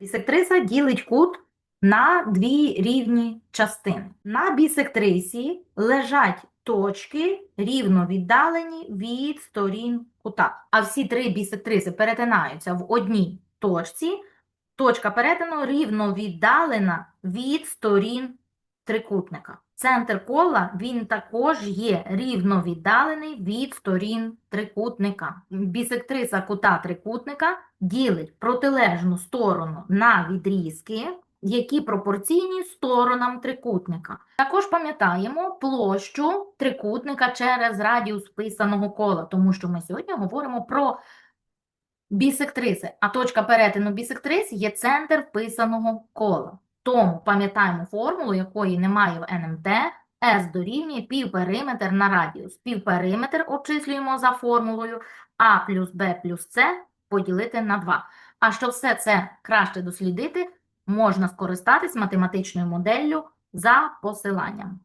Бісектриса ділить кут на дві рівні частини. На бісектрисі лежать точки рівно віддалені від сторін кута. А всі три бісектриси перетинаються в одній точці. Точка перетину рівно віддалена від сторін трикутника. Центр кола, він також є рівно віддалений від сторін трикутника. Бісектриса кута трикутника ділить протилежну сторону на відрізки, які пропорційні сторонам трикутника. Також пам'ятаємо площу трикутника через радіус писаного кола, тому що ми сьогодні говоримо про бісектриси, а точка перетину бісектрис є центр вписаного кола. Тому пам'ятаємо формулу, якої немає в НМТ, S дорівнює півпериметр на радіус. Півпериметр обчислюємо за формулою А плюс Б плюс С поділити на 2. А щоб все це краще дослідити, можна скористатись математичною моделлю за посиланням.